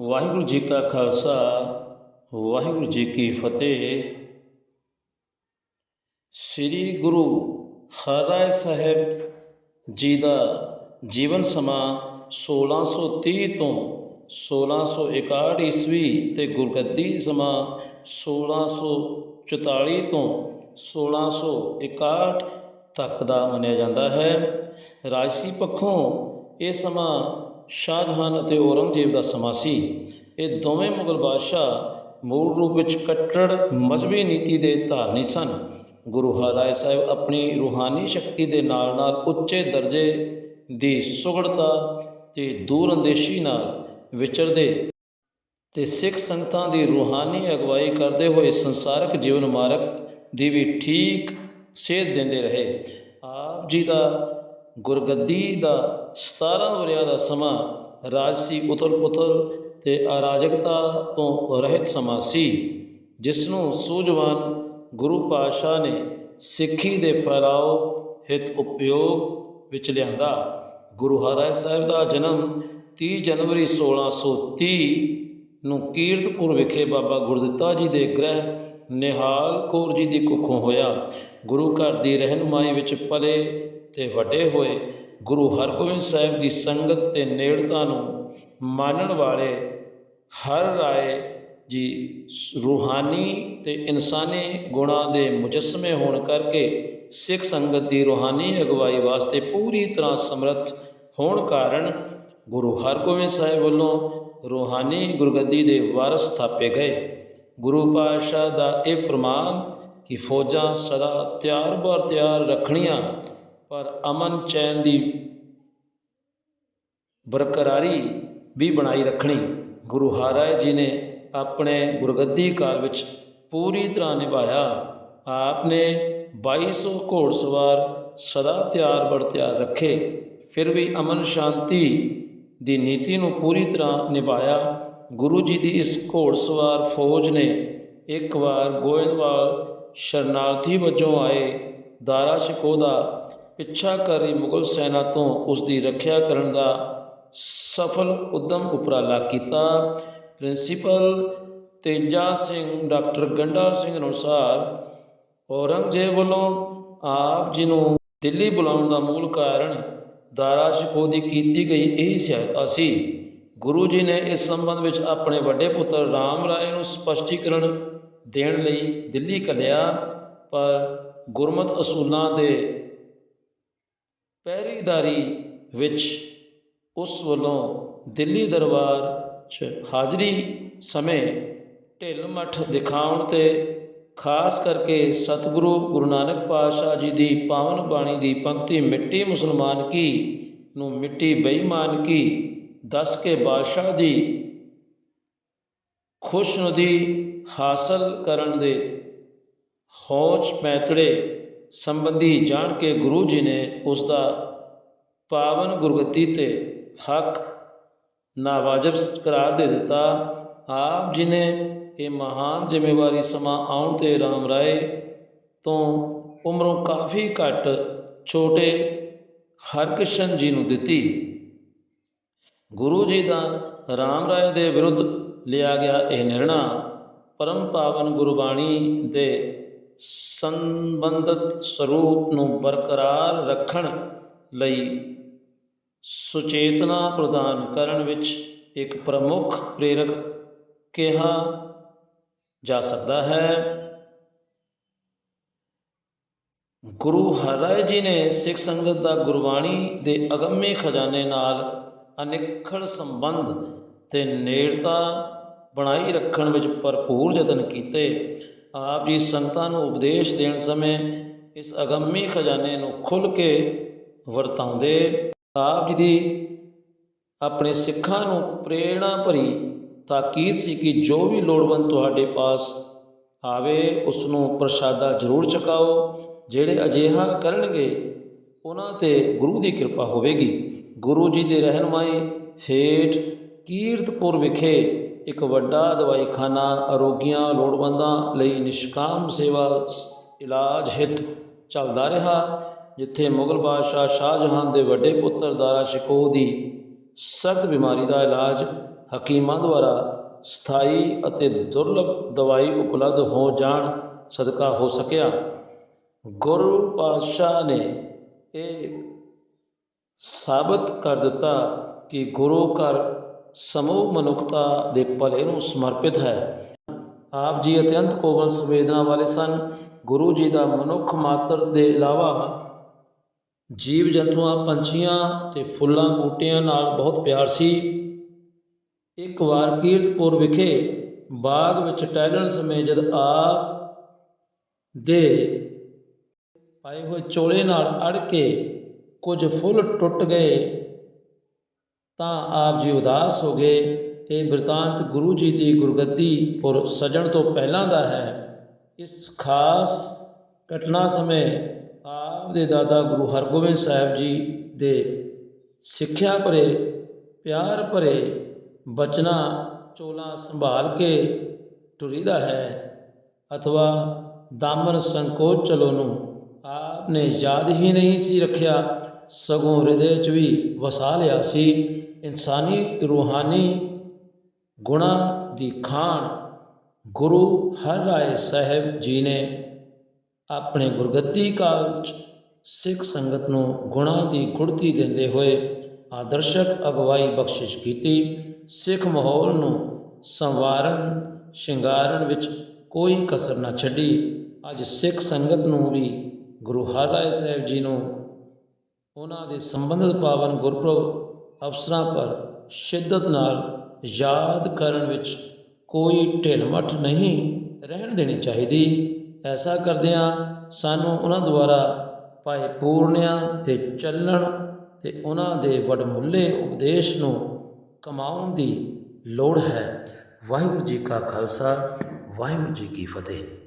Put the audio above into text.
ਵਾਹਿਗੁਰੂ ਜੀ ਕਾ ਖਾਲਸਾ, ਵਾਹਿਗੁਰੂ ਜੀ ਕੀ ਫਤਿਹ। ਸ੍ਰੀ ਗੁਰੂ ਹਰਿਰਾਏ ਸਾਹਿਬ ਜੀ ਦਾ ਜੀਵਨ ਸਮਾਂ 1630 ਤੋਂ 1661 ਈਸਵੀ ਤੇ ਗੁਰਗੱਦੀ ਸਮਾਂ 1644 ਤੋਂ 1661 ਤੱਕ ਦਾ ਮੰਨਿਆ ਜਾਂਦਾ ਹੈ। ਰਾਜਸੀ ਪੱਖੋਂ ਇਹ ਸਮਾਂ ਸ਼ਾਹਜਹਾਨ ਅਤੇ ਔਰੰਗਜ਼ੇਬ ਦਾ ਸਮਾਂ ਸੀ। ਇਹ ਦੋਵੇਂ ਮੁਗਲ ਬਾਦਸ਼ਾਹ ਮੂਲ ਰੂਪ ਵਿੱਚ ਕੱਟੜ ਮਜ਼ਹਬੀ ਨੀਤੀ ਦੇ ਧਾਰਨੀ ਸਨ। ਗੁਰੂ ਹਰਿਰਾਏ ਸਾਹਿਬ ਆਪਣੀ ਰੂਹਾਨੀ ਸ਼ਕਤੀ ਦੇ ਨਾਲ ਨਾਲ ਉੱਚੇ ਦਰਜੇ ਦੀ ਸੁਗੜਤਾ ਤੇ ਦੂਰਅੰਦੇਸ਼ੀ ਨਾਲ ਵਿਚਰਦੇ ਤੇ ਸਿੱਖ ਸੰਗਤਾਂ ਦੀ ਰੂਹਾਨੀ ਅਗਵਾਈ ਕਰਦੇ ਹੋਏ ਸੰਸਾਰਕ ਜੀਵਨ ਮਾਰਗ ਦੀ ਵੀ ਠੀਕ ਸੇਧ ਦਿੰਦੇ ਰਹੇ। ਆਪ ਜੀ ਦਾ ਗੁਰਗੱਦੀ ਦਾ 17 ਵਰਿਆਂ ਦਾ ਸਮਾਂ ਰਾਜਸੀ ਉਥਲ-ਪੁਥਲ ਤੇ ਅਰਾਜਕਤਾ ਤੋਂ ਰਹਿਤ ਸਮਾਂ ਸੀ ਜਿਸ ਨੂੰ ਸੂਝਵਾਨ ਗੁਰੂ ਪਾਤਸ਼ਾਹ ਨੇ ਸਿੱਖੀ ਦੇ ਫੈਲਾਓ ਹਿਤ ਉਪਯੋਗ ਵਿੱਚ ਲਿਆਂਦਾ। ਗੁਰੂ ਹਰਿਰਾਏ ਸਾਹਿਬ ਦਾ ਜਨਮ 30 ਜਨਵਰੀ 1630 ਨੂੰ ਕੀਰਤਪੁਰ ਵਿਖੇ ਬਾਬਾ ਗੁਰਦਿੱਤਾ ਜੀ ਦੇ ਗ੍ਰਹਿ ਨਿਹਾਲ ਕੌਰ ਜੀ ਦੀ ਕੁੱਖੋਂ ਹੋਇਆ। ਗੁਰੂ ਘਰ ਦੀ ਰਹਿਨੁਮਾਈ ਵਿੱਚ ਪਲੇ ਤੇ ਵੱਡੇ ਹੋਏ ਗੁਰੂ ਹਰਗੋਬਿੰਦ ਸਾਹਿਬ ਦੀ ਸੰਗਤ ਤੇ ਨੇੜਤਾ ਨੂੰ ਮੰਨਣ ਵਾਲੇ ਹਰ ਰਾਏ ਜੀ ਰੂਹਾਨੀ ਤੇ ਇਨਸਾਨੀ ਗੁਣਾਂ ਦੇ ਮੁਜਸਮੇ ਹੋਣ ਕਰਕੇ ਸਿੱਖ ਸੰਗਤ ਦੀ ਰੂਹਾਨੀ ਅਗਵਾਈ ਵਾਸਤੇ ਪੂਰੀ ਤਰ੍ਹਾਂ ਸਮਰੱਥ ਹੋਣ ਕਾਰਨ ਗੁਰੂ ਹਰਗੋਬਿੰਦ ਸਾਹਿਬ ਵੱਲੋਂ ਰੂਹਾਨੀ ਗੁਰਗੱਦੀ ਦੇ ਵਾਰਸ ਥਾਪੇ ਗਏ। ਗੁਰੂ ਪਾਤਸ਼ਾਹ ਦਾ ਇਹ ਫਰਮਾਨ ਕਿ ਫੌਜਾਂ ਸਦਾ ਤਿਆਰ ਬਰ ਤਿਆਰ ਰੱਖਣੀਆਂ ਪਰ ਅਮਨ ਚੈਨ ਦੀ ਬਰਕਰਾਰੀ ਵੀ ਬਣਾਈ ਰੱਖਣੀ। ਗੁਰੂ ਹਰਿਰਾਏ ਜੀ ਨੇ ਆਪਣੇ ਗੁਰਗੱਦੀ ਕਾਲ ਵਿੱਚ ਪੂਰੀ ਤਰ੍ਹਾਂ ਨਿਭਾਇਆ। ਆਪ ਨੇ 2200 ਘੋੜਸਵਾਰ ਸਦਾ ਤਿਆਰ ਬਰ ਤਿਆਰ ਰੱਖੇ। ਫਿਰ ਵੀ ਅਮਨ ਸ਼ਾਂਤੀ ਦੀ ਨੀਤੀ ਨੂੰ ਪੂਰੀ ਤਰ੍ਹਾਂ ਨਿਭਾਇਆ। ਗੁਰੂ ਜੀ ਦੀ ਇਸ ਘੋੜਸਵਾਰ ਫੌਜ ਨੇ ਇੱਕ ਵਾਰ ਗੋਇੰਦਵਾਲ ਸ਼ਰਨਾਰਥੀ ਵਜੋਂ ਆਏ। ਦਾਰਾ ਸ਼ਿਕੋ ਪਿੱਛਾ ਕਰ ਰਹੀ ਮੁਗਲ ਸੈਨਾ ਤੋਂ ਉਸ ਦੀ ਰੱਖਿਆ ਕਰਨ ਦਾ ਸਫਲ ਉਦਮ ਉਪਰਾਲਾ ਕੀਤਾ। ਪ੍ਰਿੰਸੀਪਲ ਤੇਜਾ ਸਿੰਘ, ਡਾਕਟਰ ਗੰਡਾ ਸਿੰਘ ਅਨੁਸਾਰ ਔਰੰਗਜ਼ੇਬ ਵੱਲੋਂ ਆਪ ਜੀ ਨੂੰ ਦਿੱਲੀ ਬੁਲਾਉਣ ਦਾ ਮੂਲ ਕਾਰਨ ਦਾਰਾ ਸ਼ਿਕੋ ਦੀ ਕੀਤੀ ਗਈ ਇਹੀ ਸਹਾਇਤਾ ਸੀ। ਗੁਰੂ ਜੀ ਨੇ ਇਸ ਸੰਬੰਧ ਵਿੱਚ ਆਪਣੇ ਵੱਡੇ ਪੁੱਤਰ ਰਾਮ ਰਾਏ ਨੂੰ ਸਪਸ਼ਟੀਕਰਨ ਦੇਣ ਲਈ ਦਿੱਲੀ ਘੱਲਿਆ, ਪਰ ਗੁਰਮਤ ਅਸੂਲਾਂ ਦੇ ਪਹਿਰੀਦਾਰੀ ਵਿੱਚ ਉਸ ਵੱਲੋਂ ਦਿੱਲੀ ਦਰਬਾਰ 'ਚ ਹਾਜ਼ਰੀ ਸਮੇਂ ਢਿੱਲ ਮੱਠ ਦਿਖਾਉਣ ਤੇ ਖਾਸ ਕਰਕੇ ਸਤਿਗੁਰੂ ਗੁਰੂ ਨਾਨਕ ਪਾਤਸ਼ਾਹ ਜੀ ਦੀ ਪਾਵਨ ਬਾਣੀ ਦੀ ਪੰਕਤੀ ਮਿੱਟੀ ਮੁਸਲਮਾਨ ਕੀ ਨੂੰ ਮਿੱਟੀ ਬੇਈਮਾਨ ਕੀ, ਦੱਸ ਕੇ ਬਾਦਸ਼ਾਹ ਦੀ ਖੁਸ਼ਨੁਦੀ ਹਾਸਲ ਕਰਨ ਦੇ ਹੌਜ ਪੈਤੜੇ ਸੰਬੰਧੀ ਜਾਣ ਕੇ ਗੁਰੂ ਜੀ ਨੇ ਉਸ ਦਾ ਪਾਵਨ ਗੁਰਗਤੀ ਤੇ ਹੱਕ ਨਾਵਾਜਬ ਕਰਾਰ ਦੇ ਦਿੱਤਾ। ਆਪ ਜੀ ਨੇ ਇਹ ਮਹਾਨ ਜ਼ਿੰਮੇਵਾਰੀ ਸਮਾਂ ਆਉਣ ਤੇ ਰਾਮ ਰਾਏ ਤੋਂ ਉਮਰੋਂ ਕਾਫੀ ਘੱਟ ਛੋਟੇ ਹਰਕ੍ਰਿਸ਼ਨ ਜੀ ਨੂੰ ਦਿੱਤੀ। ਗੁਰੂ ਜੀ ਦਾ ਰਾਮ ਰਾਏ ਦੇ ਵਿਰੁੱਧ ਲਿਆ ਗਿਆ ਇਹ ਨਿਰਣਾ ਪਰਮ ਪਾਵਨ ਗੁਰਬਾਣੀ ਦੇ ਸੰਬੰਧਿਤ ਸਰੂਪ ਨੂੰ ਬਰਕਰਾਰ ਰੱਖਣ ਲਈ ਸੁਚੇਤਨਾ ਪ੍ਰਦਾਨ ਕਰਨ ਵਿੱਚ ਇੱਕ ਪ੍ਰਮੁੱਖ ਪ੍ਰੇਰਕ ਕਿਹਾ ਜਾ ਸਕਦਾ ਹੈ। ਗੁਰੂ ਹਰਿਰਾਏ ਜੀ ਨੇ ਸਿੱਖ ਸੰਗਤ ਦਾ ਗੁਰਬਾਣੀ ਦੇ ਅਗੰਮੇ ਖਜ਼ਾਨੇ ਨਾਲ ਅਨਿੱਖੜ ਸੰਬੰਧ ਤੇ ਨੇੜਤਾ ਬਣਾਈ ਰੱਖਣ ਵਿੱਚ ਭਰਪੂਰ ਯਤਨ ਕੀਤੇ। ਆਪ ਜੀ ਸੰਗਤਾਂ ਨੂੰ ਉਪਦੇਸ਼ ਦੇਣ ਸਮੇਂ ਇਸ ਅਗੰਮੀ ਖਜ਼ਾਨੇ ਨੂੰ ਖੁੱਲ੍ਹ ਕੇ ਵਰਤਾਉਂਦੇ, ਆਪ ਜੀ ਦੀ ਆਪਣੇ ਸਿੱਖਾਂ ਨੂੰ ਪ੍ਰੇਰਣਾ ਭਰੀ ਤਾਕੀਦ ਸੀ ਕਿ ਜੋ ਵੀ ਲੋੜਵੰਦ ਤੁਹਾਡੇ ਪਾਸ ਆਵੇ, ਉਸ ਨੂੰ ਪ੍ਰਸ਼ਾਦਾ ਜ਼ਰੂਰ ਛਕਾਓ, ਜਿਹੜੇ ਅਜਿਹਾ ਕਰਨਗੇ, ਉਹਨਾਂ ਤੇ ਗੁਰੂ ਦੀ ਕਿਰਪਾ ਹੋਵੇਗੀ। ਗੁਰੂ ਜੀ ਦੀ ਰਹਿਨਮਾਈ ਹੇਠ ਕੀਰਤਪੁਰ ਵਿਖੇ ਇੱਕ ਵੱਡਾ ਦਵਾਈਖਾਨਾ ਅਰੋਗੀਆਂ ਲੋੜਵੰਦਾਂ ਲਈ ਨਿਸ਼ਕਾਮ ਸੇਵਾ ਇਲਾਜ ਹਿਤ ਚੱਲਦਾ ਰਿਹਾ, ਜਿੱਥੇ ਮੁਗਲ ਬਾਦਸ਼ਾਹ ਸ਼ਾਹਜਹਾਨ ਦੇ ਵੱਡੇ ਪੁੱਤਰ ਦਾਰਾ ਸ਼ਿਕੋਹ ਦੀ ਸਖਤ ਬਿਮਾਰੀ ਦਾ ਇਲਾਜ ਹਕੀਮਾਂ ਦੁਆਰਾ ਸਥਾਈ ਅਤੇ ਦੁਰਲਭ ਦਵਾਈ ਉਪਲਬਧ ਹੋ ਜਾਣ ਸਦਕਾ ਹੋ ਸਕਿਆ। ਗੁਰੂ ਪਾਤਸ਼ਾਹ ਨੇ ਇਹ ਸਾਬਤ ਕਰ ਦਿੱਤਾ ਕਿ ਗੁਰੂ ਘਰ ਸਮੂਹ ਮਨੁੱਖਤਾ ਦੇ ਭਲੇ ਨੂੰ ਸਮਰਪਿਤ ਹੈ। ਆਪ ਜੀ ਅਤਿਅੰਤ ਕੋਮਲ ਸੰਵੇਦਨਾ ਵਾਲੇ ਸਨ। ਗੁਰੂ ਜੀ ਦਾ ਮਨੁੱਖ ਮਾਤਰ ਦੇ ਇਲਾਵਾ ਜੀਵ ਜੰਤੂਆਂ, ਪੰਛੀਆਂ ਤੇ ਫੁੱਲਾਂ, ਬੂਟਿਆਂ ਨਾਲ ਬਹੁਤ ਪਿਆਰ ਸੀ। ਇੱਕ ਵਾਰ ਕੀਰਤਪੁਰ ਵਿਖੇ ਬਾਗ ਵਿੱਚ ਟਹਿਲਣ ਸਮੇਂ ਜਦ ਆਪ ਦੇ ਪਾਏ ਹੋਏ ਚੋਲੇ ਨਾਲ ਅੜ ਕੇ ਕੁਝ ਫੁੱਲ ਟੁੱਟ ਗਏ ਤਾਂ ਆਪ ਜੀ ਉਦਾਸ ਹੋ ਗਏ। ਇਹ ਬਿਰਤਾਂਤ ਗੁਰੂ ਜੀ ਦੀ ਗੁਰਗੱਦੀ ਪੁਰ ਸਜਣ ਤੋਂ ਪਹਿਲਾਂ ਦਾ ਹੈ। ਇਸ ਖਾਸ ਘਟਨਾ ਸਮੇਂ ਆਪ ਦੇ ਦਾਦਾ ਗੁਰੂ ਹਰਗੋਬਿੰਦ ਸਾਹਿਬ ਜੀ ਦੇ ਸਿੱਖਿਆ ਭਰੇ, ਪਿਆਰ ਭਰੇ ਬਚਨਾ, ਚੋਲਾ ਸੰਭਾਲ ਕੇ ਟੁਰੀਦਾ ਹੈ ਅਥਵਾ ਦਾਮਨ ਸੰਕੋਚ ਚਲੋ ਨੂੰ ਆਪ ਨੇ ਯਾਦ ਹੀ ਨਹੀਂ ਸੀ ਰੱਖਿਆ। ਸਗੋਂ ਹਿਰਦੇ 'ਚ ਵੀ ਵਸਾ ਲਿਆ ਸੀ। ਇਨਸਾਨੀ ਰੂਹਾਨੀ ਗੁਣਾ ਦੀ ਖਾਣ ਗੁਰੂ ਹਰ ਰਾਏ ਸਾਹਿਬ ਜੀ ਨੇ ਆਪਣੇ ਗੁਰਗੱਦੀ ਕਾਲ 'ਚ ਸਿੱਖ ਸੰਗਤ ਨੂੰ ਗੁਣਾ ਦੀ ਗੁੜਤੀ ਦਿੰਦੇ ਹੋਏ ਆਦਰਸ਼ਕ ਅਗਵਾਈ ਬਖਸ਼ਿਸ਼ ਕੀਤੀ। ਸਿੱਖ ਮਾਹੌਲ ਨੂੰ ਸੰਵਾਰਨ, ਸ਼ਿੰਗਾਰਨ ਵਿੱਚ ਕੋਈ ਕਸਰ ਨਾ ਛੱਡੀ। ਅੱਜ ਸਿੱਖ ਸੰਗਤ ਨੂੰ ਵੀ ਗੁਰੂ ਹਰ ਰਾਏ ਸਾਹਿਬ ਜੀ ਨੂੰ ਉਹਨਾਂ ਦੇ ਸੰਬੰਧਿਤ ਪਾਵਨ ਗੁਰਪੁਰਬ ਅਵਸਰਾਂ ਪਰ ਸ਼ਿੱਦਤ ਨਾਲ ਯਾਦ ਕਰਨ ਵਿੱਚ ਕੋਈ ਢਿਲਮਠ ਨਹੀਂ ਰਹਿਣ ਦੇਣੀ ਚਾਹੀਦੀ। ਐਸਾ ਕਰਦਿਆਂ ਸਾਨੂੰ ਉਹਨਾਂ ਦੁਆਰਾ ਪਾਏ ਪੂਰਨਿਆਂ ਤੇ ਚੱਲਣ ਤੇ ਉਹਨਾਂ ਦੇ ਵਡਮੁੱਲੇ ਉਪਦੇਸ਼ ਨੂੰ ਕਮਾਉਣ ਦੀ ਲੋੜ ਹੈ। ਵਾਹਿਗੁਰੂ ਜੀ ਕਾ ਖਾਲਸਾ, ਵਾਹਿਗੁਰੂ ਜੀ ਕੀ ਫਤਿਹ।